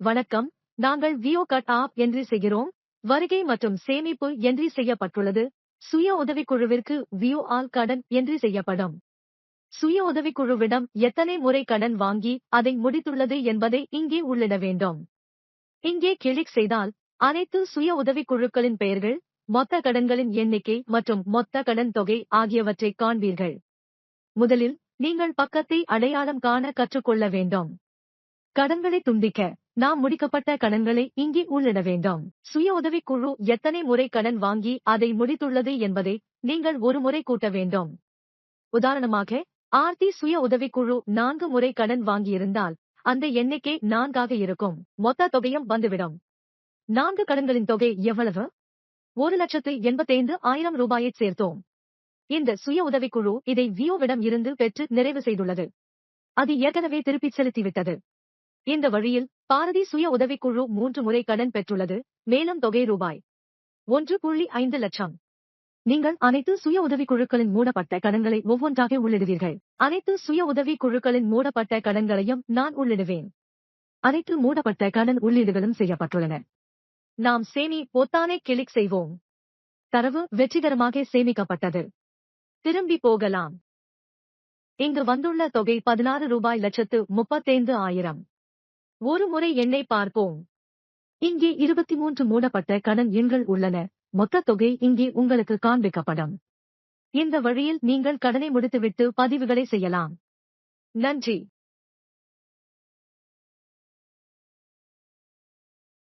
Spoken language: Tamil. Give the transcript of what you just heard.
வணக்கம். நாங்கள் வியோ கட் ஆப் என்று செய்கிறோம். வருகை மற்றும் சேமிப்பு என்று செய்யப்பட்டுள்ளது. சுய உதவிக்குழுவிற்கு வியோ ஆல் கடன் என்று செய்யப்படும். சுய உதவிக்குழுவிடம் எத்தனை முறை கடன் வாங்கி அதை முடித்துள்ளது என்பதை இங்கே உள்ளிட வேண்டும். இங்கே கிளிக் செய்தால் அனைத்து சுய உதவிக்குழுக்களின் பெயர்கள் மொத்த கடன்களின் எண்ணிக்கை மற்றும் மொத்த கடன் தொகை ஆகியவற்றை காண்பீர்கள். முதலில் நீங்கள் பக்கத்தை அடையாளம் காண கற்றுக்கொள்ள வேண்டும். கடன்களை துண்டிக்க. நாம் முடிக்கப்பட்ட கடன்களை இங்கே உள்ளிட வேண்டும். சுய உதவிக்குழு எத்தனை முறை கடன் வாங்கி அதை முடித்துள்ளது என்பதை நீங்கள் ஒரு முறை கூட்ட வேண்டும். உதாரணமாக ஆர்த்தி சுய உதவிக்குழு நான்கு முறை கடன் வாங்கியிருந்தால் அந்த எண்ணிக்கை நான்காக இருக்கும். மொத்த தொகையும் வந்துவிடும். நான்கு கடன்களின் தொகை எவ்வளவு? ஒரு லட்சத்து எண்பத்தைந்து ஆயிரம் ரூபாயை சேர்த்தோம். இந்த சுய உதவிக்குழு இதை வியோவிடம் இருந்து பெற்று நிறைவு செய்துள்ளது. அது ஏற்கனவே திருப்பிச் செலுத்திவிட்டது. இந்த வழியில் பாரதி சுய உதவிக்குழு மூன்று முறை கடன் பெற்றுள்ளது. மேலும் தொகை ரூபாய் ஒன்று புள்ளி ஐந்து லட்சம். நீங்கள் அனைத்து சுய உதவிக்குழுக்களின் மூடப்பட்ட கடன்களை ஒவ்வொன்றாக உள்ளிடுவீர்கள். அனைத்து சுய உதவி குழுக்களின் மூடப்பட்ட கடன்களையும் நான் உள்ளிடுவேன். அனைத்து மூடப்பட்ட கடன் உள்ளீடுகளும் செய்யப்பட்டுள்ளன. நாம் சேமி பொத்தானை கிளிக் செய்வோம். தரவு வெற்றிகரமாக சேமிக்கப்பட்டது. திரும்பி போகலாம். இங்கு வந்துள்ள தொகை பதினாறு ரூபாய் லட்சத்து முப்பத்தைந்து ஆயிரம். ஒரு முறை எண்ணை பார்ப்போம். இங்கே இருபத்தி மூன்று மூடப்பட்ட கடன் எண்கள் உள்ளன. மொத்த தொகை இங்கே உங்களுக்கு காண்பிக்கப்படும். இந்த வழியில் நீங்கள் கடனை முடித்துவிட்டு பதிவுகளை செய்யலாம். நன்றி.